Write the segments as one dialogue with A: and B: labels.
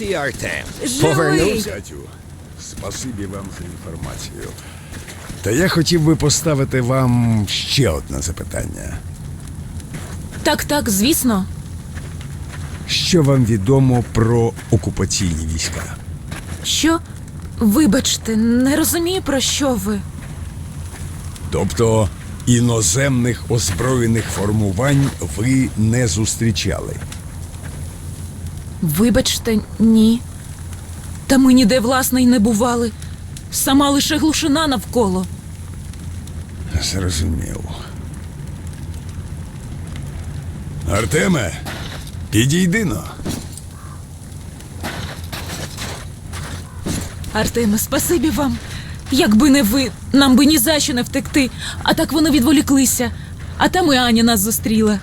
A: От і Артем.
B: Живий!
A: Повернувся.
C: Спасибі вам за інформацію. Та я хотів би поставити вам ще одне запитання.
B: Так, так, звісно.
C: Що вам відомо про окупаційні війська?
B: Що? Вибачте, не розумію, про що ви.
C: Тобто іноземних озброєних формувань ви не зустрічали.
B: Вибачте, ні. Та ми ніде власне й не бували. Сама лише глушина навколо.
C: Зрозумів. Артеме, підійди но.
B: Артеме, спасибі вам. Якби не ви, нам би ні за що не втекти. А так вони відволіклися. А там і Аня нас зустріла.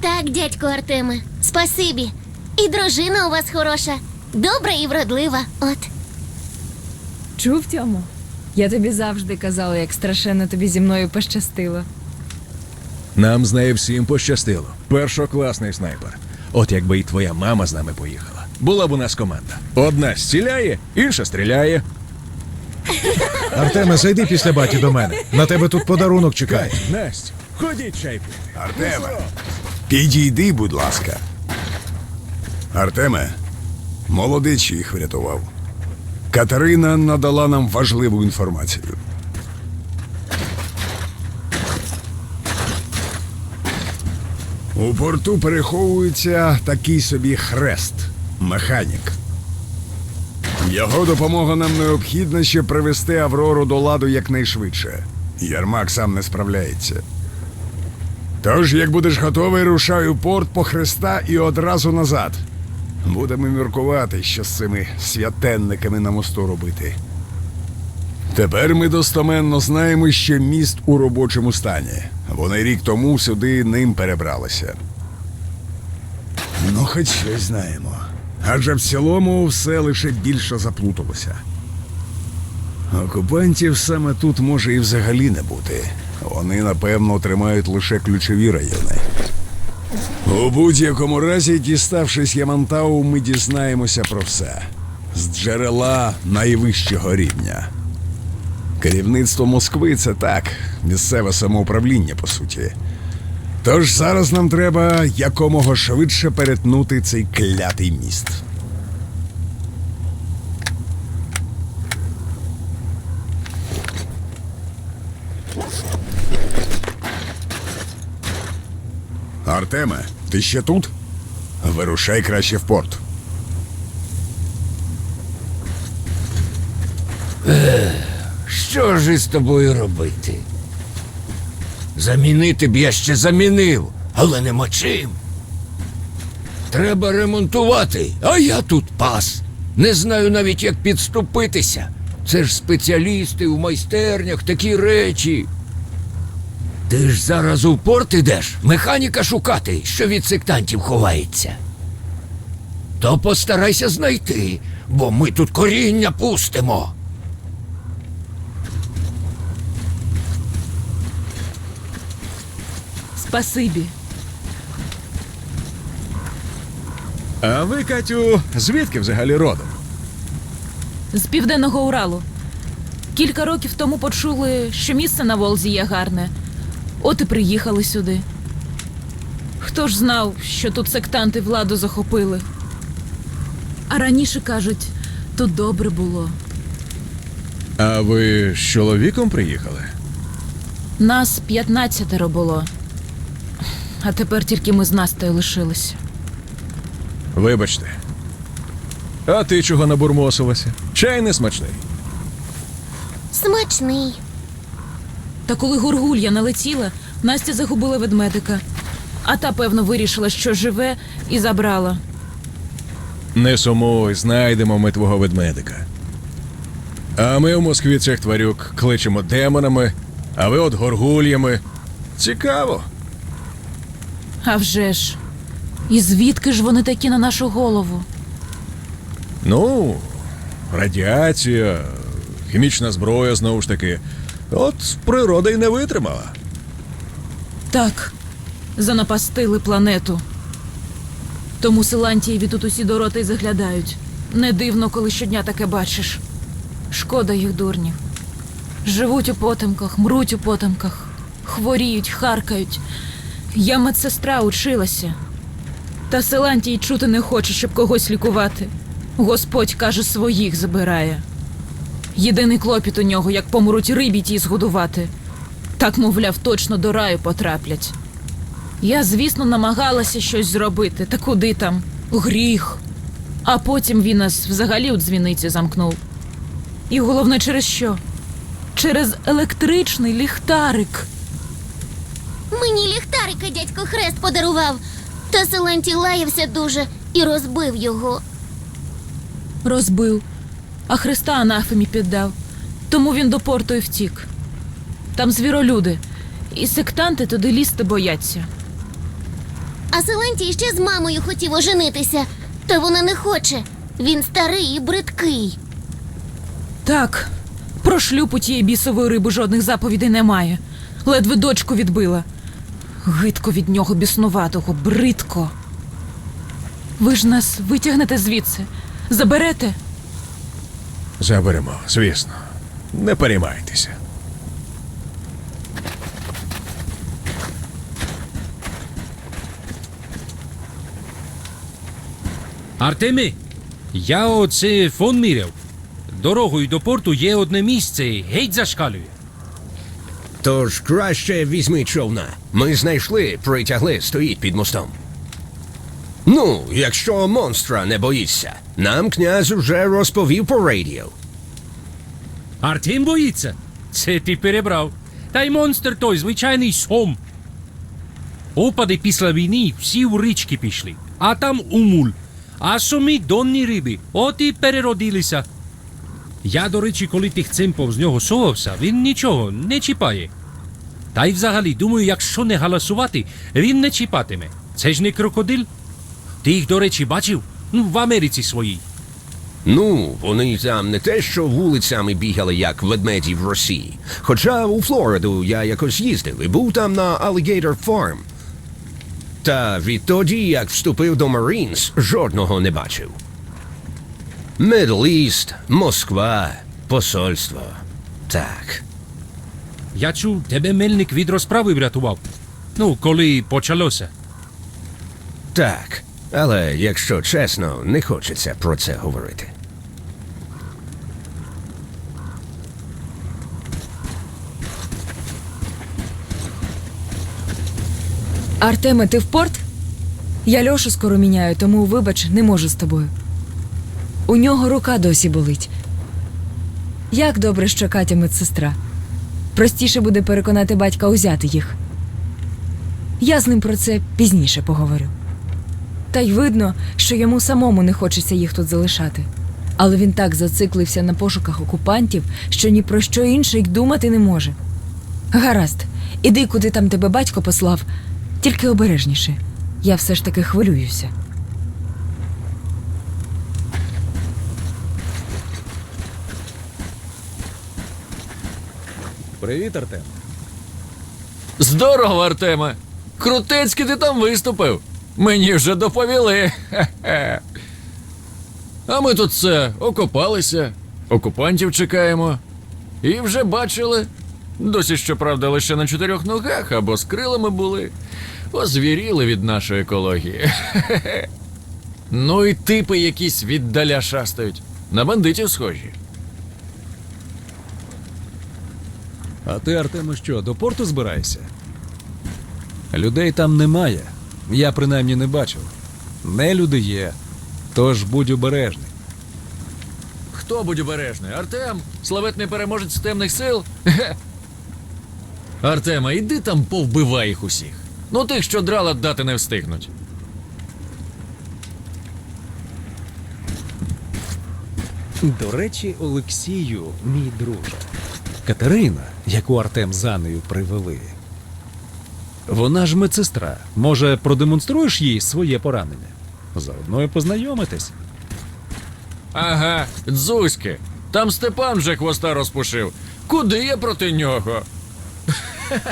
D: Так, дядько Артеме, спасибі. І дружина у вас хороша, добра і вродлива. От.
E: Чув Тьому? Я тобі завжди казала, як страшенно тобі зі мною пощастило.
F: Нам з нею всім пощастило. Першокласний снайпер. От якби і твоя мама з нами поїхала. Була б у нас команда. Одна стіляє, інша стріляє.
G: Артеме, зайди після баті до мене. На тебе тут подарунок чекає.
F: Настя, ходіть чай пити.
C: Артеме, підійди, будь ласка. Артеме, молодець їх врятував. Катерина надала нам важливу інформацію. У порту переховується такий собі хрест механік. Його допомога нам необхідна, щоб привести Аврору до ладу якнайшвидше. Ярмак сам не справляється. Тож, як будеш готовий, рушай у порт по хреста і одразу назад. Будемо міркувати, що з цими святенниками на мосту робити. Тепер ми достоменно знаємо, що міст у робочому стані. Вони рік тому сюди ним перебралися. Ну, хоч щось знаємо. Адже в цілому все лише більше заплуталося. Окупантів саме тут може і взагалі не бути. Вони, напевно, тримають лише ключові райони. У будь-якому разі, діставшись Ямантау, ми дізнаємося про все з джерела найвищого рівня. Керівництво Москви це так, місцеве самоуправління, по суті. Тож зараз нам треба якомога швидше перетнути цей клятий міст. Артеме, ти ще тут? Вирушай краще в порт.
H: Що ж із тобою робити? Замінити б я ще замінив, але нема чим. Треба ремонтувати, а я тут пас. Не знаю навіть, як підступитися. Це ж спеціалісти у майстернях, такі речі. Ти ж зараз у порт ідеш механіка шукати, що від сектантів ховається. То постарайся знайти, бо ми тут коріння пустимо.
B: Спасибі.
F: А ви, Катю, звідки взагалі родом?
B: З південного Уралу. Кілька років тому почули, що місце на Волзі є гарне. От і приїхали сюди. Хто ж знав, що тут сектанти владу захопили? А раніше кажуть, тут добре було.
F: А ви з чоловіком приїхали?
B: Нас п'ятнадцятеро було. А тепер тільки ми з Настею лишились.
F: Вибачте. А ти чого набурмосилася? Чай не смачний.
D: Смачний.
B: Та коли гургулья налетіла, Настя загубила ведмедика. А та, певно, вирішила, що живе, і забрала.
F: Не сумуй, знайдемо ми твого ведмедика. А ми в Москві цих тварюк кличемо демонами, а ви от горгульями. Цікаво.
B: А вже ж. І звідки ж вони такі на нашу голову?
F: Ну, радіація, хімічна зброя знову ж таки. От природа й не витримала.
B: Так, занапастили планету. Тому Силантієві тут усі до рота й заглядають. Не дивно, коли щодня таке бачиш. Шкода їх дурнів. Живуть у потемках, мруть у потемках, хворіють, харкають. Я медсестра училася. Та Силантій чути не хоче, щоб когось лікувати. Господь каже, своїх забирає. Єдиний клопіт у нього, як помруть рибі ті згодувати. Так, мовляв, точно до раю потраплять. Я, звісно, намагалася щось зробити, та куди там? Гріх. А потім він нас взагалі у дзвіниці замкнув. І головне, через що? Через електричний ліхтарик.
D: Мені ліхтарика дядько Хрест подарував. Та Силантій лаявся дуже і розбив його.
B: Розбив, а Христа анафемі піддав. Тому він до порту і втік. Там звіролюди, і сектанти туди лізти бояться.
D: А Силантій ще з мамою хотів оженитися, та вона не хоче. Він старий і бридкий.
B: Так, про шлюб у тієї бісової риби жодних заповідей немає. Ледве дочку відбила. Гидко від нього біснуватого, бридко. Ви ж нас витягнете звідси, заберете?
F: Заберемо, звісно. Не переймайтеся.
A: Артеме, я оце фон міряв. Дорогою до порту є одне місце, геть зашкалює.
I: Тож краще візьми човна. Ми знайшли, притягли, стоїть під мостом. Ну, якщо монстра не боїшся, нам князь уже розповів по радіо.
A: Артем боїться. Це ти перебрав. Та й монстр той звичайний сом. Опади після війни всі в річки пішли, а там умуль. А сомі донні риби, от і переродилися. Я, до речі, коли тихцем повз нього совався, він нічого не чіпає. Та й взагалі, думаю, якщо не галасувати, він не чіпатиме. Це ж не крокодил. Ти їх, до речі, бачив? Ну, в Америці своїй.
I: Ну, вони там не те, що вулицями бігали, як ведмеді в Росії. Хоча у Флориду я якось їздив і був там на Alligator Farm. Та відтоді, як вступив до Марінс, жодного не бачив. Middle East, Москва, посольство. Так.
A: Я чув, тебе мельник від розправи врятував. Ну, коли почалося.
I: Так. Але якщо чесно, не хочеться про це говорити.
E: Артеме, ти в порт? Я Льошу скоро міняю, тому вибач, не можу з тобою. У нього рука досі болить. Як добре, що Катя медсестра. Простіше буде переконати батька узяти їх. Я з ним про це пізніше поговорю. Та й видно, що йому самому не хочеться їх тут залишати. Але він так зациклився на пошуках окупантів, що ні про що інше й думати не може. Гаразд, іди, куди там тебе батько послав, тільки обережніше. Я все ж таки хвилююся.
G: Привіт, Артем.
J: Здорово, Артеме! Крутецький ти там виступив. Мені вже доповіли. А ми тут все окопалися, окупантів чекаємо. І вже бачили. Досі, щоправда, лише на чотирьох ногах або з крилами були. Озвіріли від нашої екології. Ну і типи якісь віддаля шастають. На бандитів схожі.
G: А ти, Артеме, що, до порту збираєшся? Людей там немає. Я принаймні не бачив. Не люди є. Тож будь обережний.
J: Хто будь обережний? Артем? Славетний переможець темних сил? Хе. Артема, іди там повбивай їх усіх. Ну тих, що драла дати не встигнуть.
G: До речі, Олексію, мій друже. Катерина, яку Артем за нею привели. Вона ж медсестра. Може, продемонструєш їй своє поранення? Заодно і познайомитись.
J: Ага, дзузьки. Там Степан вже хвоста розпушив. Куди я проти нього?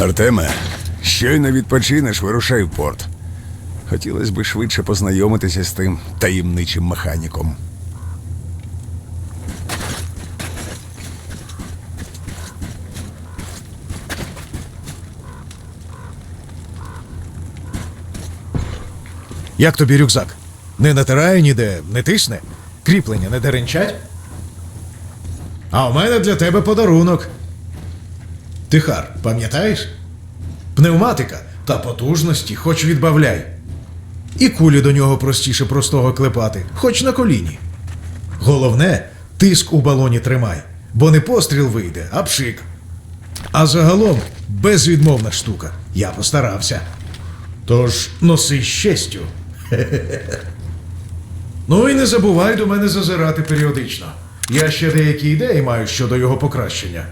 C: Артеме, щойно відпочинеш, вирушай в порт. Хотілося б швидше познайомитися з тим таємничим механіком.
K: Як тобі рюкзак? Не натирає ніде, не тисне? Кріплення не деренчать? А у мене для тебе подарунок. Тихар, пам'ятаєш? Пневматика та потужності хоч відбавляй. І кулі до нього простіше простого клепати, хоч на коліні. Головне, тиск у балоні тримай, бо не постріл вийде, а пшик. А загалом безвідмовна штука. Я постарався. Тож носи з честю. Ну і не забувай до мене зазирати періодично. Я ще деякі ідеї маю щодо його покращення.